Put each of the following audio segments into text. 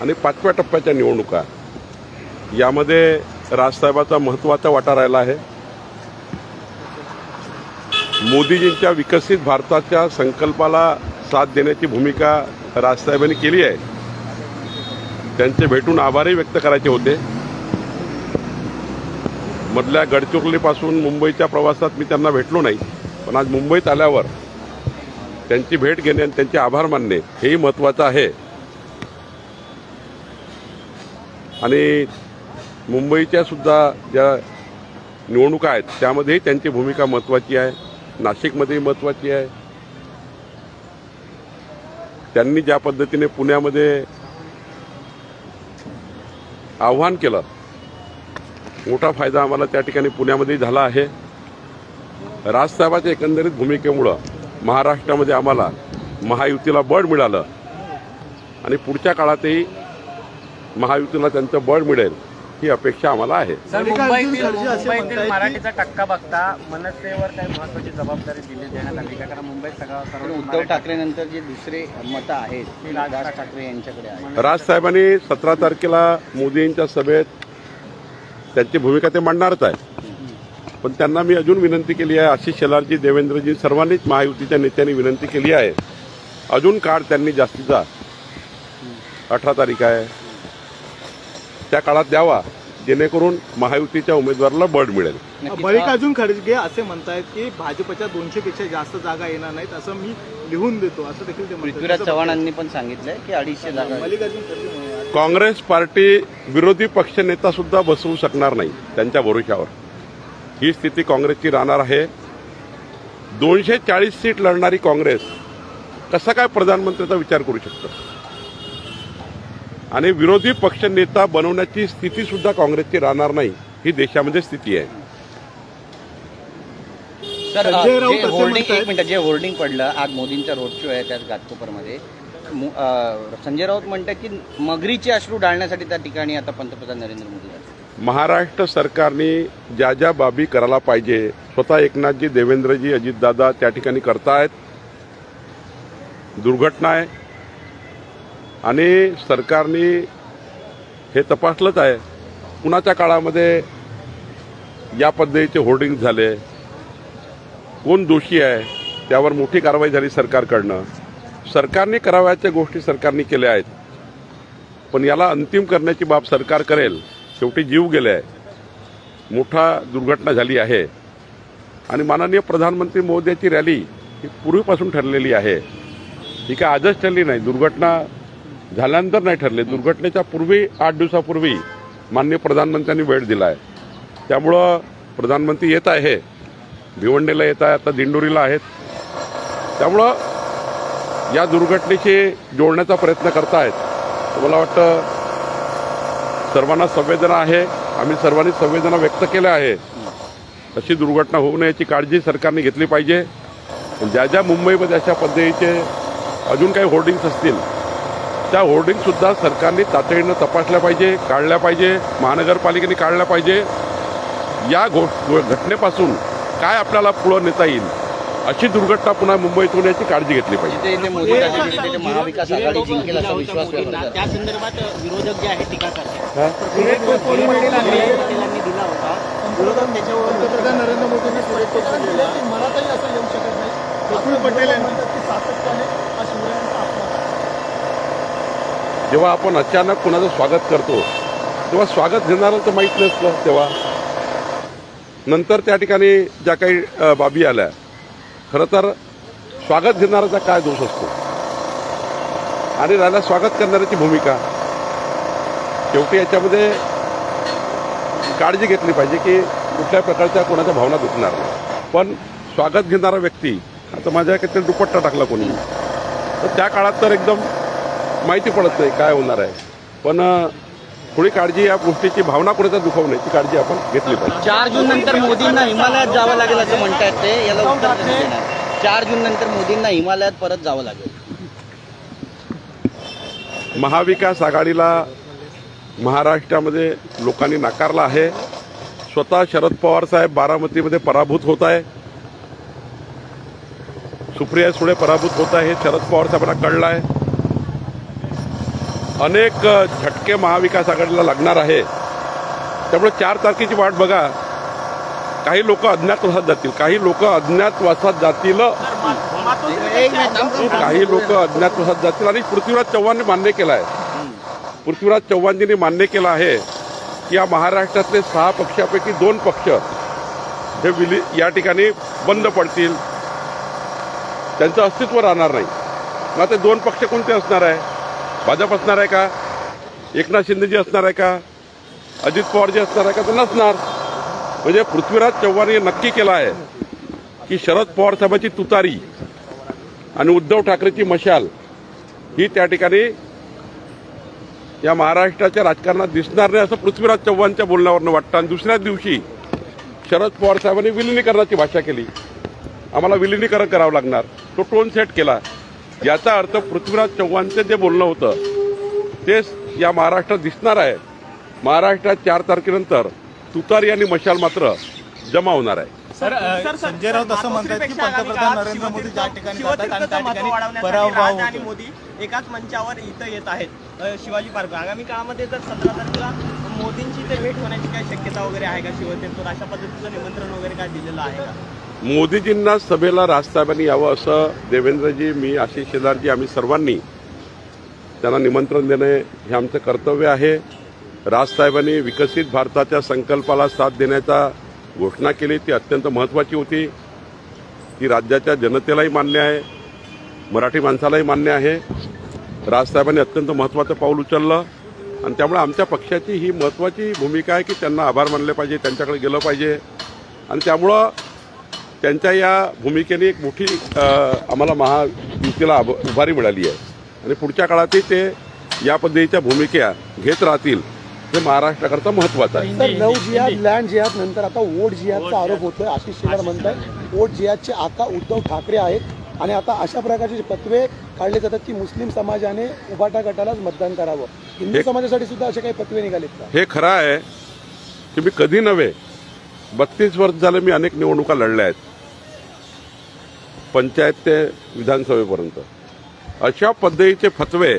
आणि पाचव्या टप्प्याच्या निवडणुका. यामध्ये राजसाहेबाचा महत्त्वाचा वाटा राहिला आहे. मोदीजींच्या विकसित भारताच्या संकल्पाला साथ देण्याची भूमिका राजसाहेबांनी केली आहे. त्यांचे भेटून आभारही व्यक्त करायचे होते. मधल्या गडचिरोलीपासून मुंबईच्या प्रवासात मी त्यांना भेटलो नाही. पण आज मुंबईत आल्यावर त्यांची भेट घेणे आणि त्यांचे आभार मानणे हेही महत्त्वाचं आहे. आणि मुंबईच्या सुद्धा ज्या निवडणुका आहेत त्यामध्येही त्यांची भूमिका महत्त्वाची आहे नाशिकमध्येही महत्त्वाची आहे. त्यांनी ज्या पद्धतीने पुण्यामध्ये आव्हान केलं मोठा फायदा आम्हाला त्या ठिकाणी पुण्यामध्ये झाला आहे. राजसाहेबाच्या एकंदरीत भूमिकेमुळं महाराष्ट्रामध्ये आम्हाला महायुतीला बळ मिळालं. आणि पुढच्या काळातही महायुतीला त्यांचं बळ मिळेल ही अपेक्षा आम्हाला आहे. मुंबईतील मराठीचा टक्का बघता मनसेवर काही महत्वाची जबाबदारी दिली देण्यात आली का? कारण मुंबईत सगळा पण सर्व उद्धव ठाकरेनंतर जे दुसरे मतं आहेत ते राज राज ठाकरे. यांच्याकडे आहे राजसाहेबांनी सतरा तारखेला मोदींच्या सभेत त्यांची भूमिका ते मांडणारच आहे पण त्यांना मी अजून विनंती केली आहे आशिष शेलारजी देवेंद्रजी सर्वांनीच महायुतीच्या नेत्यांनी विनंती केली आहे. अजून काळ त्यांनी जास्तीचा. अठरा तारीख आहे. त्या काळात द्यावा जेणेकरून महायुतीच्या उमेदवाराला बळ मिळेल नक्कीच. मल्लिकार्जुन खडगे असे म्हणतायत की भाजपच्या दोनशे पेक्षा जास्त जागा येणार नाहीत असं मी लिहून देतो असं देखील ते. पृथ्वीराज चव्हाणांनी पण सांगितलंय की अडीचशे जागा? मल्लिकार्जुन खडगे काँग्रेस पार्टी विरोधी पक्षनेता सुद्धा बसवू शकणार नाही त्यांच्या भरोशावर ही स्थिती काँग्रेसची राहणार आहे दोनशे चाळीस सीट लढणारी काँग्रेस कसा काय प्रधानमंत्र्याचा विचार करू शकतं आणि विरोधी पक्षनेता बनवण्याची स्थिती सुद्धा काँग्रेसची राहणार नाही ही देशामध्ये स्थिती आहे. सर जे होर्डिंग एक मिनिट जे होर्डिंग पडलं आज मोदींचा रोड शो आहे त्याच घाटकोपरमध्ये संजय राऊत म्हणतात की मगरीचे अश्रू डाळण्यासाठी त्या ठिकाणी आता पंतप्रधान नरेंद्र मोदी महाराष्ट्र सरकारने ज्या ज्या बाबी करायला पाहिजे स्वतः एकनाथजी देवेंद्रजी अजितदादा त्या ठिकाणी करतायत. दुर्घटना आहे. आणि सरकारने हे तपासलंच आहे. कुणाच्या काळामध्ये या पद्धतीचे होर्डिंग झाले. कोण दोषी आहे त्यावर मोठी कारवाई झाली सरकारकडनं. सरकारने करावयाच्या गोष्टी सरकारने केल्या आहेत. पण याला अंतिम करण्याची बाब सरकार करेल शेवटी जीव गेले आहे मोठा दुर्घटना झाली आहे. आणि माननीय प्रधानमंत्री मोदीची रॅली ही पूर्वीपासून ठरलेली आहे. ही काय आजच ठरली नाही. दुर्घटना झाल्यानंतर नाही ठरले. दुर्घटनेच्या पूर्वी आठ दिवसापूर्वी माननीय प्रधानमंत्र्यांनी वेळ दिला आहे त्यामुळं प्रधानमंत्री येत आहे. भिवंडीला येत आहे आता दिंडोरीला आहेत. त्यामुळं या दुर्घटनेशी जोडण्याचा प्रयत्न करतायत. मला वाटतं सर्वांना संवेदना आहे. आम्ही सर्वांनी संवेदना व्यक्त केल्या आहे. अशी दुर्घटना होऊ नये याची काळजी सरकारने घेतली पाहिजे. ज्या ज्या मुंबईमध्ये अशा पद्धतीचे अजून काही होर्डिंग्स असतील त्या होर्डिंगसुद्धा सरकारने तातडीनं तपासल्या पाहिजे काढल्या पाहिजे महानगरपालिकेने काढल्या पाहिजे. या गो घटनेपासून काय आपल्याला पुढं नेता येईल अशी दुर्घटना पुन्हा मुंबईत होण्याची काळजी घेतली पाहिजे. नरेंद्र मोदींनी जेव्हा आपण अचानक कुणाचं स्वागत करतो तेव्हा स्वागत घेणारं तर माहीत नसतं तेव्हा. नंतर त्या ठिकाणी ज्या काही बाबी आल्या खरं तर स्वागत घेणाऱ्याचा काय दोष असतो? आणि राहिला स्वागत करणाऱ्याची भूमिका. शेवटी याच्यामध्ये काळजी घेतली पाहिजे की कुठल्या प्रकारच्या कोणाच्या भावना दुखणार नाही. पण स्वागत घेणारा व्यक्ती आता माझ्या काहीतरी दुपट्टा टाकला कोणी तर त्या काळात तर एकदम माहिती पडत नाही काय होणार आहे. पण थोडी काळजी या गोष्टीची भावना कोणाचा दुखवण्याची काळजी आपण घेतली पाहिजे. चार जून नंतर मोदींना हिमालयात जावं लागेल असं म्हणतायत ते याला उत्तर कसं देणार चार जून नंतर मोदींना हिमालयात परत जावं लागेल. महाविकास आघाडीला महाराष्ट्रामध्ये लोकांनी नाकारला आहे. स्वतः शरद पवार साहेब बारामतीमध्ये पराभूत होत आहे. सुप्रिया सुळे पराभूत होत आहे हे शरद पवार साहेबांना कळलं आहे. अनेक झटके महाविकास आघाडीला लागणार आहे. त्यामुळे चार तारखेची वाट बघा. काही लोक अज्ञातवासात जातील. काही लोक अज्ञातवासात जातील. काही लोक अज्ञातवासात जातील. आणि पृथ्वीराज चव्हाणने मान्य केलं आहे. पृथ्वीराज चव्हाणजींनी मान्य केलं आहे की या महाराष्ट्रातले सहा पक्षापैकी दोन पक्ष हे विली या ठिकाणी बंद पडतील. त्यांचं अस्तित्व राहणार नाही. मग ते दोन पक्ष कोणते असणार आहे? भाजप असणार आहे का? एकनाथ शिंदेजी असणार आहे का? अजित पवारजी असणार आहे का? तर नसणार. म्हणजे पृथ्वीराज चव्हाण हे नक्की केलं आहे की शरद पवार साहेबांची तुतारी आणि उद्धव ठाकरेची मशाल ही त्या ठिकाणी या महाराष्ट्राच्या राजकारणात दिसणार नाही असं पृथ्वीराज चव्हाणच्या बोलण्यावरनं वाटतं. आणि दुसऱ्याच दिवशी शरद पवार साहेबांनी विलिनीकरणाची भाषा केली. आम्हाला विलिनीकरण करावं लागणार. तो टोन सेट केला. याचा अर्थ पृथ्वीराज चव्हाणचं जे बोलणं होतं तेच या महाराष्ट्रात दिसणार आहे. महाराष्ट्रात चार तारखेनंतर तुतारी आणि मशाल मात्र जमा होणार आहे. सर संजय राऊत असं म्हणतात की पंतप्रधान नरेंद्र मोदी ज्या ठिकाणी जातात आणि मोदी एकाच मंचावर इथं येत आहेत. शिवाजी पार्क. आगामी काळामध्ये जर सतरा तारखेला मोदींची ते भेट होण्याची काय शक्यता वगैरे आहे का शिवसेनेतून? अशा पद्धतीचं निमंत्रण वगैरे काय दिलेलं आहे का? मोदीजींना सभेला राजसाहेबांनी यावं असं देवेंद्रजी मी आशिष शेलारजी आम्ही सर्वांनी त्यांना निमंत्रण देणे हे आमचं कर्तव्य आहे. राजसाहेबांनी विकसित भारताच्या संकल्पाला साथ देण्याचा घोषणा केली ती अत्यंत महत्त्वाची होती. ती राज्याच्या जनतेलाही मान्य आहे मराठी माणसालाही मान्य आहे. राजसाहेबांनी अत्यंत महत्त्वाचं पाऊल उचललं आणि त्यामुळे आमच्या पक्षाची ही महत्त्वाची भूमिका आहे की त्यांना आभार मानले पाहिजे त्यांच्याकडे गेलं पाहिजे. आणि त्यामुळं त्यांच्या या भूमिकेने एक मोठी आम्हाला महायुतीला उभारी मिळाली आहे. आणि पुढच्या काळातही ते या पद्धतीच्या भूमिका घेत राहतील हे महाराष्ट्राकरता महत्त्वाचं आहे. सर लव जिहाद लँड जिहाद नंतर आता वोट जिहादचा आरोप होतोय आशिष शेलार म्हणतात वोट जिहादचे आका उद्धव ठाकरे आहेत. आणि आता अशा प्रकारचे पत्वे काढले जातात की मुस्लिम समाजाने उभाटा गटालाच मतदान करावं. हिंदू समाजासाठी सुद्धा असे काही पत्वे निघालेत का? हे खरं आहे की मी कधी नव्हे बत्तीस वर्ष झाले मी अनेक निवडणुका लढल्या आहेत. पंचायत ते विधानसभेपर्यंत. अशा पद्धतीचे फतवे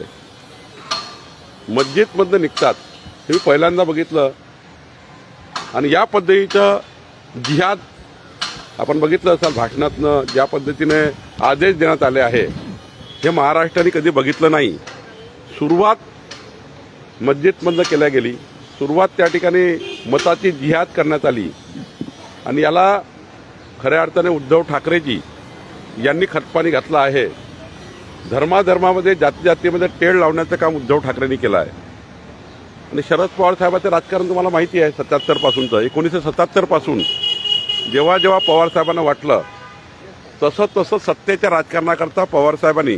मस्जिदमधनं निघतात हे मी पहिल्यांदा बघितलं. आणि या पद्धतीचं जिहाद आपण बघितलं असाल भाषणातनं ज्या पद्धतीने आदेश देण्यात आले आहे हे महाराष्ट्राने कधी बघितलं नाही. सुरुवात मस्जिदमधनं केल्या गेली. सुरुवात त्या ठिकाणी मताची जिहाद करण्यात आली. आणि याला खऱ्या अर्थाने उद्धव ठाकरेची यांनी खतपाणी घातलं आहे. धर्माधर्मामध्ये जाती जातीमध्ये टेळ लावण्याचं काम उद्धव ठाकरेंनी केलं आहे. आणि शरद पवार साहेबाचं राजकारण तुम्हाला माहिती आहे सत्याहत्तरपासूनचं एकोणीसशे सत्याहत्तरपासून जेव्हा जेव्हा पवार साहेबांना वाटलं तसं तसं सत्तेच्या राजकारणाकरता पवार साहेबांनी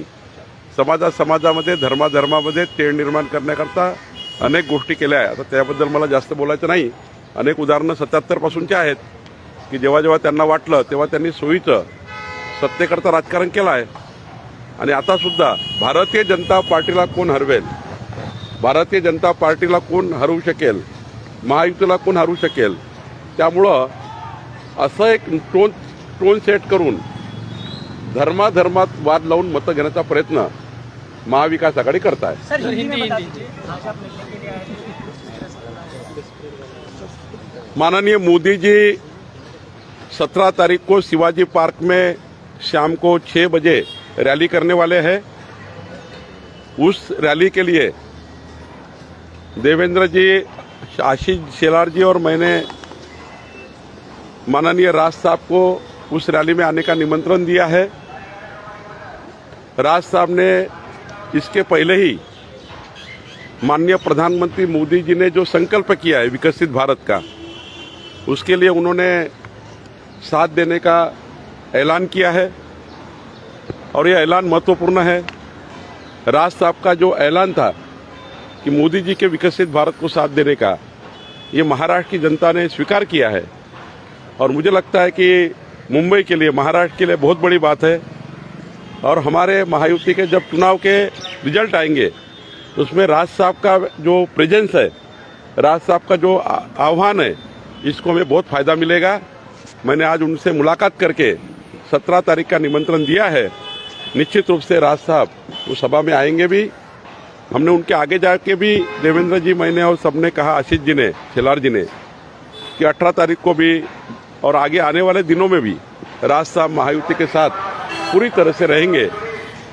समाजा समाजामध्ये धर्माधर्मामध्ये तेढ निर्माण करण्याकरता अनेक गोष्टी केल्या आहे आता त्याबद्दल मला जास्त बोलायचं नाही. अनेक उदाहरणं सत्याहत्तरपासूनची आहेत की जेव्हा जेव्हा त्यांना वाटलं तेव्हा त्यांनी सोयीचं सत्तेकरता राजकारण केलं आहे आणि आता सुद्धा भारतीय जनता पार्टीला कोण हरवेल? भारतीय जनता पार्टीला कोण हरवू शकेल? महायुतीला कोण हरवू शकेल? त्यामुळं असं एक टोन टोन सेट करून धर्माधर्मात वाद लावून मतं घेण्याचा प्रयत्न महाविकास आघाडी करत आहे है माननीय मोदी जी सत्रह तारीख को शिवाजी पार्क में शाम को छः बजे रैली करने वाले हैं। उस रैली के लिए देवेंद्र जी, आशीष शेलार जी और मैंने माननीय राज साहब को उस रैली में आने का निमंत्रण दिया है। राज साहब ने इसके पहले ही माननीय प्रधानमंत्री मोदी जी ने जो संकल्प किया है विकसित भारत का, उसके लिए उन्होंने साथ देने का ऐलान किया है और यह ऐलान महत्वपूर्ण है। राज साहब का जो ऐलान था कि मोदी जी के विकसित भारत को साथ देने का, ये महाराष्ट्र की जनता ने स्वीकार किया है। और मुझे लगता है कि मुंबई के लिए, महाराष्ट्र के लिए बहुत बड़ी बात है। और हमारे महायुति के जब चुनाव के रिज़ल्ट आएँगे तो उसमें राज साहब का जो प्रेजेंस है, राज साहब का जो आह्वान है, इसको हमें बहुत फ़ायदा मिलेगा। मैंने आज उनसे मुलाकात करके सत्रह तारीख का निमंत्रण दिया है। निश्चित रूप से राज साहब वो सभा में आएँगे भी। हमने उनके आगे जाके भी देवेंद्र जी मैंने और सबने कहा आशीष जी ने खिलार जी ने कि 18 तारीख को भी और आगे आने वाले दिनों में भी राज साहब महायुति के साथ पूरी तरह से रहेंगे।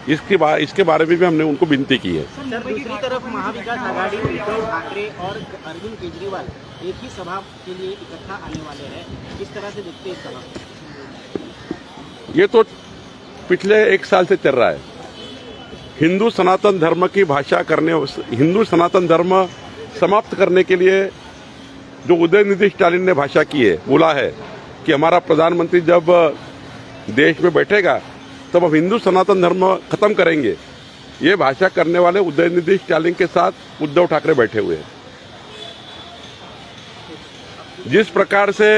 इसके बा, इसके बारे में भी हमने उनको विनती की है। सर दूसरी तरफ़ महाविकास आघाड़ी उद्धव ठाकरे और अरविंद केजरीवाल एक ही सभा के लिए इकट्ठा आने वाले हैं। किस तरह से देखते हैं इस सभा को? ये तो पिछले एक साल से चल रहा है। हिंदू सनातन धर्म की भाषा करने, हिंदू सनातन धर्म समाप्त करने के लिए जो उदय निधि स्टालिन ने भाषा की है, बोला है कि हमारा प्रधानमंत्री जब देश में बैठेगा, तब हम हिंदू सनातन धर्म खत्म करेंगे। ये भाषा करने वाले उदयनिधि स्टालिन के साथ उद्धव ठाकरे बैठे हुए हैं। जिस प्रकार से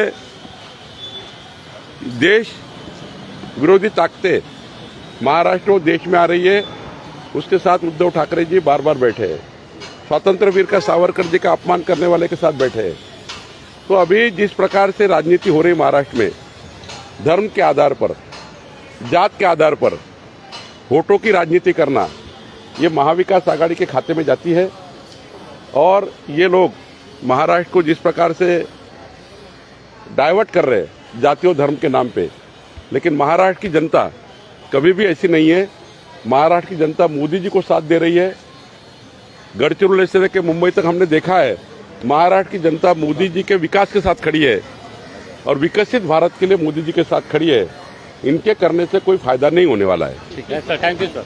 देश विरोधी ताकतें महाराष्ट्र और देश में आ रही है। उसके साथ उद्धव ठाकरे जी बार बार बैठे हैं। स्वतंत्र वीर का सावरकर जी का अपमान करने वाले के साथ बैठे हैं। तो अभी जिस प्रकार से राजनीति हो रही महाराष्ट्र में, धर्म के आधार पर, जात के आधार पर, वोटों की राजनीति करना, ये महाविकास आघाड़ी के खाते में जाती है। और ये लोग महाराष्ट्र को जिस प्रकार से डाइवर्ट कर रहे हैं जाति और धर्म के नाम पे लेकिन महाराष्ट्र की जनता कभी भी ऐसी नहीं है। महाराष्ट्र की जनता मोदी जी को साथ दे रही है। गढ़चिरौली से लेकर मुंबई तक हमने देखा है, महाराष्ट्र की जनता मोदी जी के विकास के साथ खड़ी है और विकसित भारत के लिए मोदी जी के साथ खड़ी है। इनके करने से कोई फ़ायदा नहीं होने वाला है। ठीक है सर थैंक यू सर